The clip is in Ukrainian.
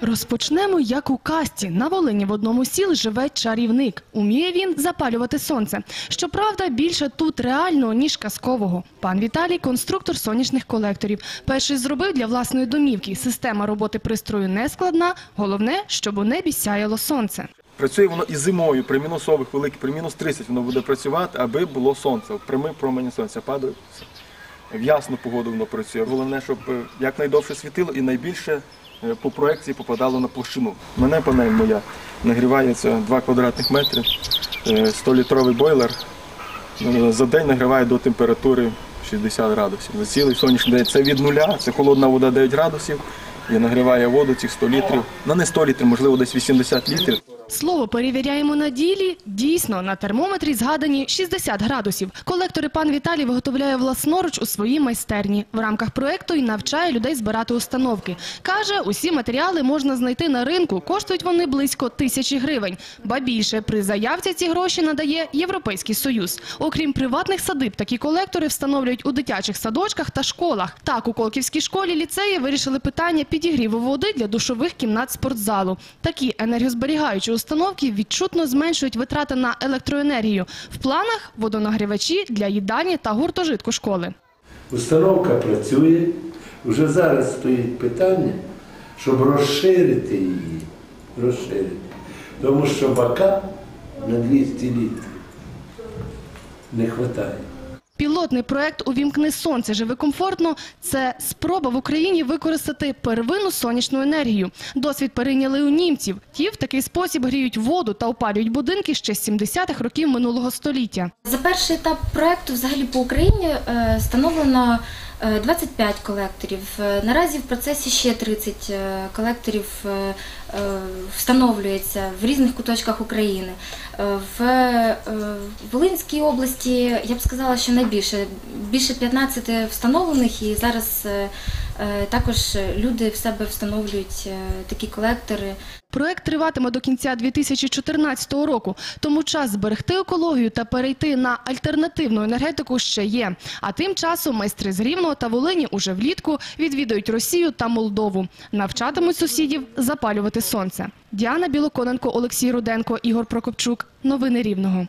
Розпочнемо як у касті. На Волині в одному сіл живе чарівник. Уміє він запалювати сонце. Щоправда, більше тут реального, ніж казкового. Пан Віталій – конструктор сонячних колекторів. Перший зробив для власної домівки. Система роботи пристрою не складна. Головне, щоб у небі сяяло сонце. Працює воно і зимою, при мінусових великих, при мінус 30 воно буде працювати, аби було сонце, прямим промені сонця падає. В ясну погоду воно працює. Головне, щоб е, якнайдовше світило і найбільше по проекції попадало на площину. Мене панель моя нагрівається 2 квадратних метри, 100-літровий бойлер. Е, За день нагріває до температури 60 градусів. За цілий сонячний день це від нуля, це холодна вода 9 градусів і нагріває воду цих 100 літрів. Ну не 100 літрів, можливо, десь 80 літрів. Слово перевіряємо на ділі. Дійсно, на термометрі згадані 60 градусів. Колектори пан Віталій виготовляє власноруч у своїй майстерні. В рамках проекту і навчає людей збирати установки. Каже, усі матеріали можна знайти на ринку. Коштують вони близько тисячі гривень. Ба більше, при заявці ці гроші надає Європейський Союз. Окрім приватних садиб, такі колектори встановлюють у дитячих садочках та школах. Так, у Колківській школі ліцеї вирішили питання підігріву води для душових кімнат спортзалу. Такі енергозберігаючі установки відчутно зменшують витрати на електроенергію. В планах водонагрівачі для їдальні та гуртожитку школи. Установка працює. Вже зараз стоїть питання, щоб розширити її. Розширити. Тому що бака на 200 літрів не вистачає. Пілотний проект «Увімкни сонце, живи комфортно» – це спроба в Україні використати первинну сонячну енергію. Досвід перейняли у німців. Ті в такий спосіб гріють воду та опалюють будинки ще з 70-х років минулого століття. За перший етап проекту взагалі по Україні е, встановлено 25 колекторів. Е, Наразі в процесі ще 30 е, колекторів е, е, встановлюється в різних куточках України. Е, В е, Волинській області я б сказала, що найбільше більше 15 встановлених, і зараз е, е, також люди в себе встановлюють е, такі колектори. Проект триватиме до кінця 2014 року, тому час зберегти екологію та перейти на альтернативну енергетику ще є. А тим часом майстри з Рівного та Волині уже влітку відвідають Росію та Молдову. Навчатимуть сусідів запалювати сонце. Діана Білоконенко, Олексій Руденко, Ігор Прокопчук. Новини Рівного.